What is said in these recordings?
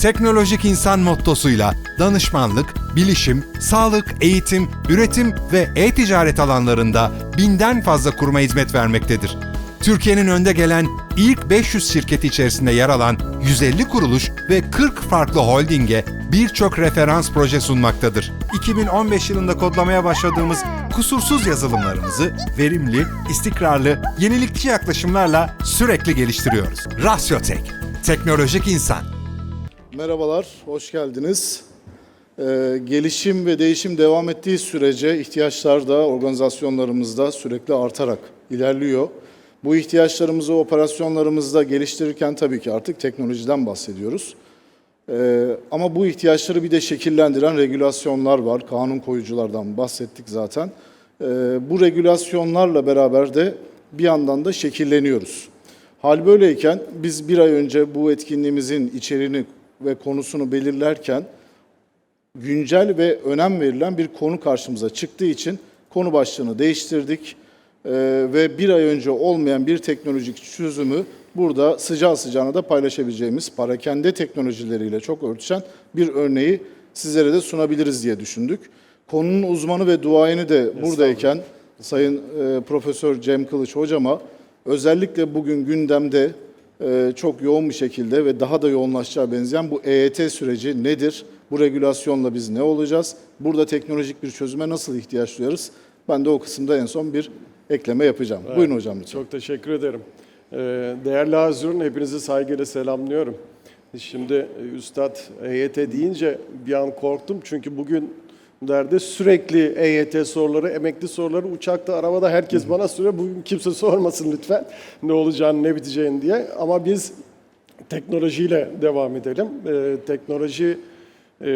Teknolojik insan mottosuyla danışmanlık, bilişim, sağlık, eğitim, üretim ve e-ticaret alanlarında binden fazla kuruma hizmet vermektedir. Türkiye'nin önde gelen ilk 500 şirketi içerisinde yer alan 150 kuruluş ve 40 farklı holdinge birçok referans proje sunmaktadır. 2015 yılında kodlamaya başladığımız kusursuz yazılımlarımızı verimli, istikrarlı, yenilikçi yaklaşımlarla sürekli geliştiriyoruz. Rasyotek, teknolojik insan. Merhabalar, hoş geldiniz. Ee, gelişim ve değişim devam ettiği sürece ihtiyaçlar da organizasyonlarımızda sürekli artarak ilerliyor. Bu ihtiyaçlarımızı operasyonlarımızda geliştirirken tabii ki artık teknolojiden bahsediyoruz. Ee, ama bu ihtiyaçları bir de şekillendiren regülasyonlar var. Kanun koyuculardan bahsettik zaten. Ee, bu regülasyonlarla beraber de bir yandan da şekilleniyoruz. Hal böyleyken biz bir ay önce bu etkinliğimizin içeriğini ve konusunu belirlerken güncel ve önem verilen bir konu karşımıza çıktığı için konu başlığını değiştirdik Ee, ve bir ay önce olmayan bir teknolojik çözümü burada sıcağı sıcağına da paylaşabileceğimiz parakende teknolojileriyle çok örtüşen bir örneği sizlere de sunabiliriz diye düşündük. Konunun uzmanı ve duayeni de buradayken Sayın e, Profesör Cem Kılıç hocama özellikle bugün gündemde çok yoğun bir şekilde ve daha da yoğunlaşacağı benzeyen bu EYT süreci nedir? Bu regülasyonla biz ne olacağız? Burada teknolojik bir çözüme nasıl ihtiyaç duyarız? Ben de o kısımda en son bir ekleme yapacağım. Buyurun hocam lütfen. Çok teşekkür ederim. Ee, Değerli Hazırın, hepinizi saygıyla selamlıyorum. Şimdi e, Üstad EYT deyince bir an korktum çünkü bugün derdi sürekli EYT soruları, emekli soruları uçakta, arabada herkes bana soruyor. Bugün kimse sormasın lütfen ne olacağını, ne biteceğini diye. Ama biz teknolojiyle devam edelim. Ee, teknoloji e,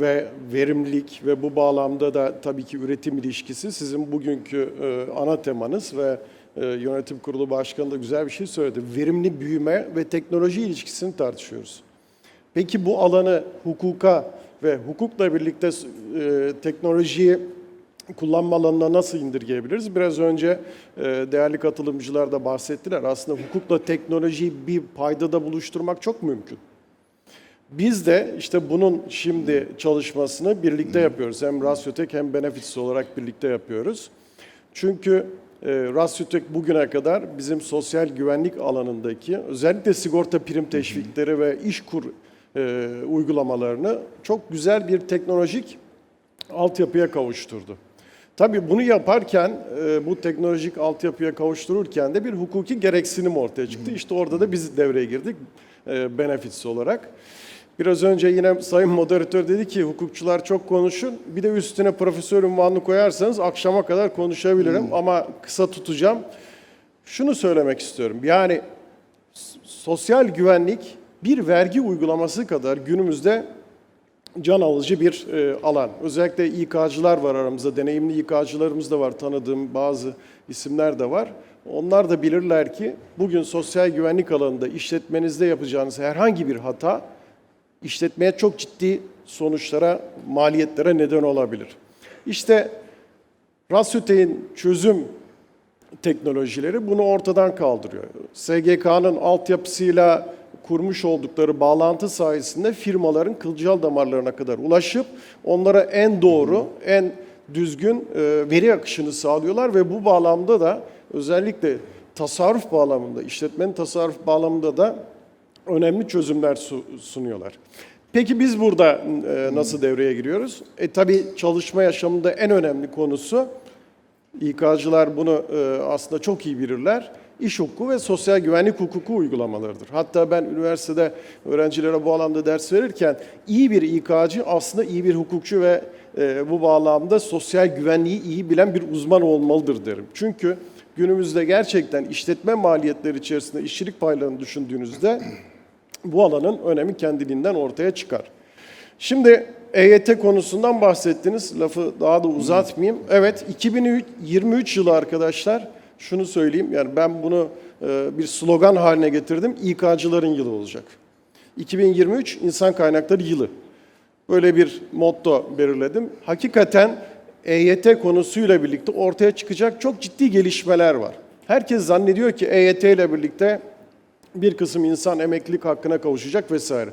ve verimlilik ve bu bağlamda da tabii ki üretim ilişkisi sizin bugünkü e, ana temanız ve e, yönetim kurulu başkanı da güzel bir şey söyledi. Verimli büyüme ve teknoloji ilişkisini tartışıyoruz. Peki bu alanı hukuka ve hukukla birlikte e, teknolojiyi kullanma alanına nasıl indirgeyebiliriz? Biraz önce e, değerli katılımcılar da bahsettiler. Aslında hukukla teknolojiyi bir paydada buluşturmak çok mümkün. Biz de işte bunun şimdi çalışmasını birlikte yapıyoruz. Hem Rasyotek hem Benefits olarak birlikte yapıyoruz. Çünkü e, Rasyotek bugüne kadar bizim sosyal güvenlik alanındaki özellikle sigorta prim teşvikleri ve işkur e, uygulamalarını çok güzel bir teknolojik altyapıya kavuşturdu. Tabii bunu yaparken, e, bu teknolojik altyapıya kavuştururken de bir hukuki gereksinim ortaya çıktı. İşte orada da biz devreye girdik e, Benefits olarak. Biraz önce yine Sayın Moderatör dedi ki hukukçular çok konuşun. Bir de üstüne profesör unvanını koyarsanız akşama kadar konuşabilirim ama kısa tutacağım. Şunu söylemek istiyorum. Yani sosyal güvenlik bir vergi uygulaması kadar günümüzde can alıcı bir e, alan. Özellikle İK'cılar var aramızda, deneyimli İK'cılarımız da var, tanıdığım bazı isimler de var. Onlar da bilirler ki bugün sosyal güvenlik alanında işletmenizde yapacağınız herhangi bir hata işletmeye çok ciddi sonuçlara, maliyetlere neden olabilir. İşte Rasyotek'in çözüm teknolojileri bunu ortadan kaldırıyor. SGK'nın altyapısıyla kurmuş oldukları bağlantı sayesinde firmaların kılcal damarlarına kadar ulaşıp onlara en doğru, en düzgün e, veri akışını sağlıyorlar ve bu bağlamda da özellikle tasarruf bağlamında, işletmenin tasarruf bağlamında da önemli çözümler su- sunuyorlar. Peki biz burada e, nasıl devreye giriyoruz? E tabii çalışma yaşamında en önemli konusu İK'cılar bunu e, aslında çok iyi bilirler. İş hukuku ve sosyal güvenlik hukuku uygulamalarıdır. Hatta ben üniversitede öğrencilere bu alanda ders verirken iyi bir İK'cı aslında iyi bir hukukçu ve e, bu bağlamda sosyal güvenliği iyi bilen bir uzman olmalıdır derim. Çünkü günümüzde gerçekten işletme maliyetleri içerisinde işçilik paylarını düşündüğünüzde bu alanın önemi kendiliğinden ortaya çıkar. Şimdi EYT konusundan bahsettiniz. Lafı daha da uzatmayayım. Evet 2023 yılı arkadaşlar şunu söyleyeyim. Yani ben bunu e, bir slogan haline getirdim. İK'cıların yılı olacak. 2023 insan kaynakları yılı. Böyle bir motto belirledim. Hakikaten EYT konusuyla birlikte ortaya çıkacak çok ciddi gelişmeler var. Herkes zannediyor ki EYT ile birlikte bir kısım insan emeklilik hakkına kavuşacak vesaire.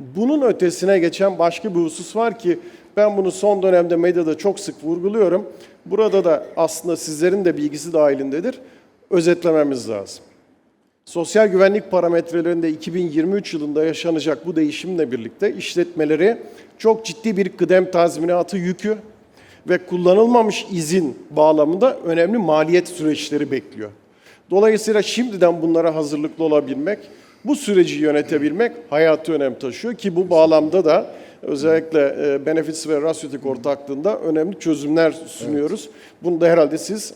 Bunun ötesine geçen başka bir husus var ki ben bunu son dönemde medyada çok sık vurguluyorum. Burada da aslında sizlerin de bilgisi dahilindedir. Özetlememiz lazım. Sosyal güvenlik parametrelerinde 2023 yılında yaşanacak bu değişimle birlikte işletmeleri çok ciddi bir kıdem tazminatı yükü ve kullanılmamış izin bağlamında önemli maliyet süreçleri bekliyor. Dolayısıyla şimdiden bunlara hazırlıklı olabilmek, bu süreci yönetebilmek hayatı önem taşıyor ki bu bağlamda da özellikle e, Benefits ve Rasyotik ortaklığında önemli çözümler sunuyoruz. Bunu da herhalde siz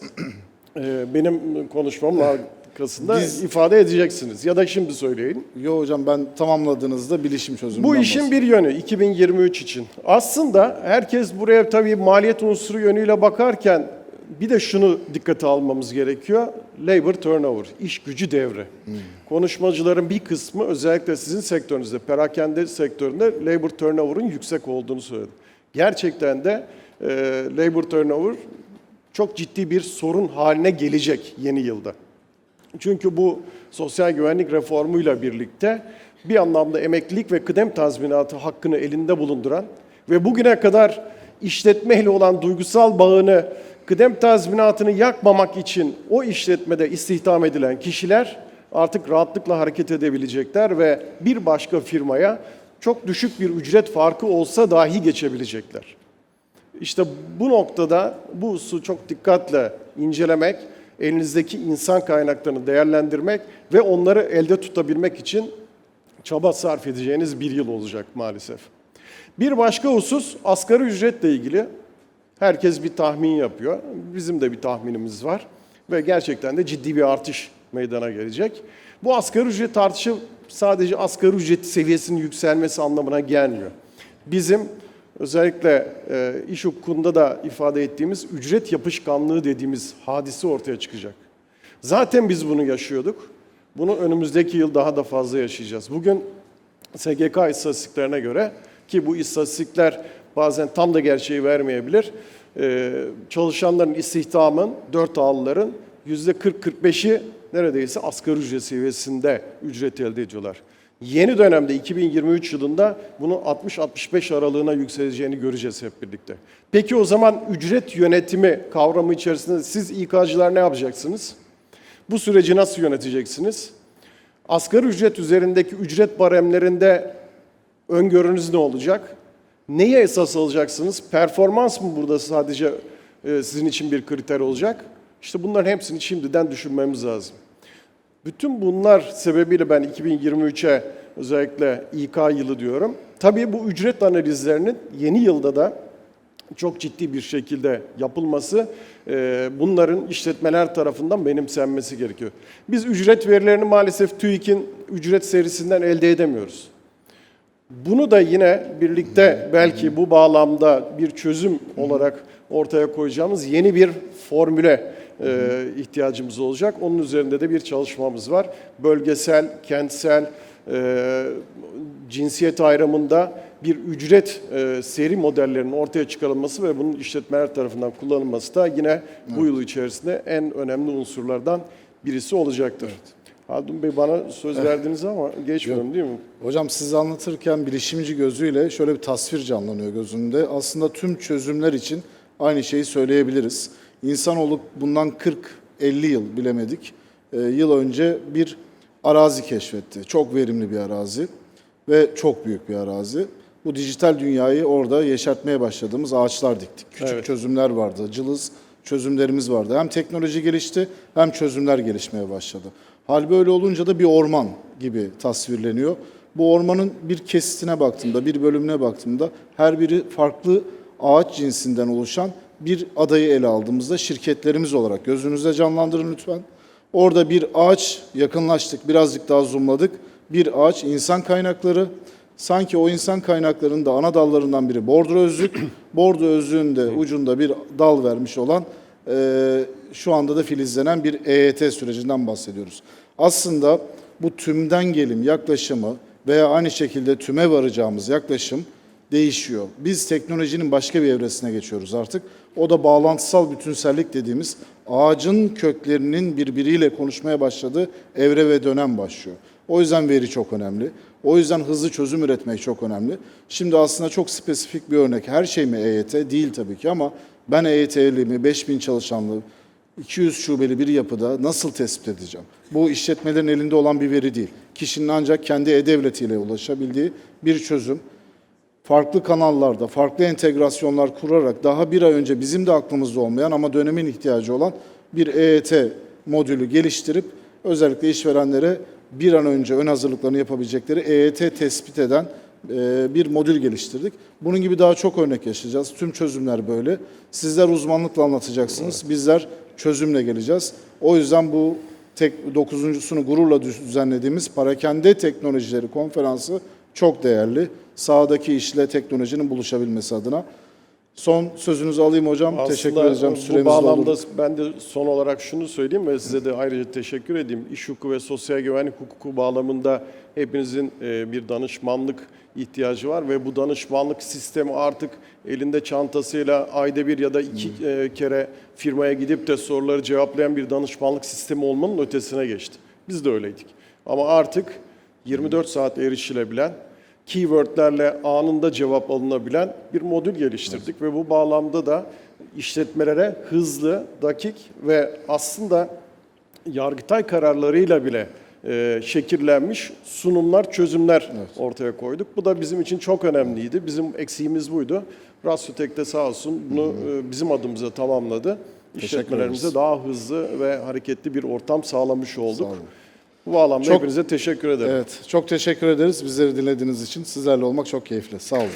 e, benim konuşmamın arkasında Biz- ifade edeceksiniz ya da şimdi söyleyin. Yo hocam ben tamamladığınızda bilişim çözümünden Bu işin bir yönü 2023 için. Aslında herkes buraya tabii maliyet unsuru yönüyle bakarken bir de şunu dikkate almamız gerekiyor. Labor turnover, iş gücü devri. Konuşmacıların bir kısmı özellikle sizin sektörünüzde, perakende sektöründe labor turnover'ın yüksek olduğunu söyledi. Gerçekten de e, labor turnover çok ciddi bir sorun haline gelecek yeni yılda. Çünkü bu sosyal güvenlik reformuyla birlikte bir anlamda emeklilik ve kıdem tazminatı hakkını elinde bulunduran ve bugüne kadar işletmeyle olan duygusal bağını kıdem tazminatını yakmamak için o işletmede istihdam edilen kişiler artık rahatlıkla hareket edebilecekler ve bir başka firmaya çok düşük bir ücret farkı olsa dahi geçebilecekler. İşte bu noktada bu hususu çok dikkatle incelemek, elinizdeki insan kaynaklarını değerlendirmek ve onları elde tutabilmek için çaba sarf edeceğiniz bir yıl olacak maalesef. Bir başka husus asgari ücretle ilgili. Herkes bir tahmin yapıyor. Bizim de bir tahminimiz var ve gerçekten de ciddi bir artış meydana gelecek. Bu asgari ücret artışı sadece asgari ücret seviyesinin yükselmesi anlamına gelmiyor. Bizim özellikle e, iş hukukunda da ifade ettiğimiz ücret yapışkanlığı dediğimiz hadise ortaya çıkacak. Zaten biz bunu yaşıyorduk. Bunu önümüzdeki yıl daha da fazla yaşayacağız. Bugün SGK istatistiklerine göre ki bu istatistikler bazen tam da gerçeği vermeyebilir. e, çalışanların istihdamın, dört ağlıların yüzde 40-45'i neredeyse asgari ücret seviyesinde ücret elde ediyorlar. Yeni dönemde 2023 yılında bunu 60-65 aralığına yükseleceğini göreceğiz hep birlikte. Peki o zaman ücret yönetimi kavramı içerisinde siz İK'cılar ne yapacaksınız? Bu süreci nasıl yöneteceksiniz? Asgari ücret üzerindeki ücret baremlerinde öngörünüz ne olacak? Neye esas alacaksınız? Performans mı burada sadece e, sizin için bir kriter olacak? İşte bunların hepsini şimdiden düşünmemiz lazım. Bütün bunlar sebebiyle ben 2023'e özellikle İK yılı diyorum. Tabii bu ücret analizlerinin yeni yılda da çok ciddi bir şekilde yapılması, e, bunların işletmeler tarafından benimsenmesi gerekiyor. Biz ücret verilerini maalesef TÜİK'in ücret serisinden elde edemiyoruz. Bunu da yine birlikte belki bu bağlamda bir çözüm olarak ortaya koyacağımız yeni bir formüle e, ihtiyacımız olacak. Onun üzerinde de bir çalışmamız var. Bölgesel, kentsel, e, cinsiyet ayrımında bir ücret e, seri modellerinin ortaya çıkarılması ve bunun işletmeler tarafından kullanılması da yine bu yıl içerisinde en önemli unsurlardan birisi olacaktır. Haldun Bey bana söz verdiniz ama geçmiyorum değil mi? Hocam siz anlatırken bilişimci gözüyle şöyle bir tasvir canlanıyor gözümde. Aslında tüm çözümler için aynı şeyi söyleyebiliriz. İnsanoğlu bundan 40-50 yıl bilemedik. e, yıl önce bir arazi keşfetti. Çok verimli bir arazi ve çok büyük bir arazi. Bu dijital dünyayı orada yeşertmeye başladığımız ağaçlar diktik. Küçük Evet. çözümler vardı, cılız çözümlerimiz vardı. Hem teknoloji gelişti hem çözümler gelişmeye başladı. Hal böyle olunca da bir orman gibi tasvirleniyor. Bu ormanın bir kesitine baktığımda, bir bölümüne baktığımda her biri farklı ağaç cinsinden oluşan bir adayı ele aldığımızda şirketlerimiz olarak gözünüzde canlandırın lütfen. Orada bir ağaç yakınlaştık, birazcık daha zoomladık. Bir ağaç insan kaynakları. Sanki o insan kaynaklarının da ana dallarından biri bordro özlük. bordro özlüğün de ucunda bir dal vermiş olan e, şu anda da filizlenen bir EYT sürecinden bahsediyoruz. Aslında bu tümden gelim yaklaşımı veya aynı şekilde tüme varacağımız yaklaşım değişiyor. Biz teknolojinin başka bir evresine geçiyoruz artık. O da bağlantısal bütünsellik dediğimiz ağacın köklerinin birbiriyle konuşmaya başladığı evre ve dönem başlıyor. O yüzden veri çok önemli. O yüzden hızlı çözüm üretmek çok önemli. Şimdi aslında çok spesifik bir örnek. Her şey mi EYT? Değil tabii ki ama ben EYT'limi, 5000 çalışanlı, 200 şubeli bir yapıda nasıl tespit edeceğim? Bu işletmelerin elinde olan bir veri değil. Kişinin ancak kendi e-devletiyle ulaşabildiği bir çözüm farklı kanallarda, farklı entegrasyonlar kurarak daha bir ay önce bizim de aklımızda olmayan ama dönemin ihtiyacı olan bir EET modülü geliştirip özellikle işverenlere bir an önce ön hazırlıklarını yapabilecekleri EET tespit eden e, bir modül geliştirdik. Bunun gibi daha çok örnek yaşayacağız. Tüm çözümler böyle. Sizler uzmanlıkla anlatacaksınız. Bizler çözümle geleceğiz. O yüzden bu tek, dokuzuncusunu gururla düzenlediğimiz Parakende Teknolojileri Konferansı çok değerli. Sahadaki işle teknolojinin buluşabilmesi adına. Son sözünüzü alayım hocam. teşekkür edeceğim. bu Süremiz bağlamda doldu. ben de son olarak şunu söyleyeyim ve size de ayrıca teşekkür edeyim. İş hukuku ve sosyal güvenlik hukuku bağlamında hepinizin e, bir danışmanlık ihtiyacı var ve bu danışmanlık sistemi artık elinde çantasıyla ayda bir ya da iki e, kere firmaya gidip de soruları cevaplayan bir danışmanlık sistemi olmanın ötesine geçti. Biz de öyleydik. Ama artık 24 saat erişilebilen, keywordlerle anında cevap alınabilen bir modül geliştirdik ve bu bağlamda da işletmelere hızlı, dakik ve aslında Yargıtay kararlarıyla bile e, şekillenmiş sunumlar, çözümler ortaya koyduk. Bu da bizim için çok önemliydi. Bizim eksiğimiz buydu. Rasyotek de sağ olsun bunu e, bizim adımıza tamamladı. İşletmelerimize daha hızlı ve hareketli bir ortam sağlamış olduk. olun. Bu bağlamda Çok- hepinize teşekkür ederim. Evet, çok teşekkür ederiz bizleri dinlediğiniz için. Sizlerle olmak çok keyifli. Sağ olun.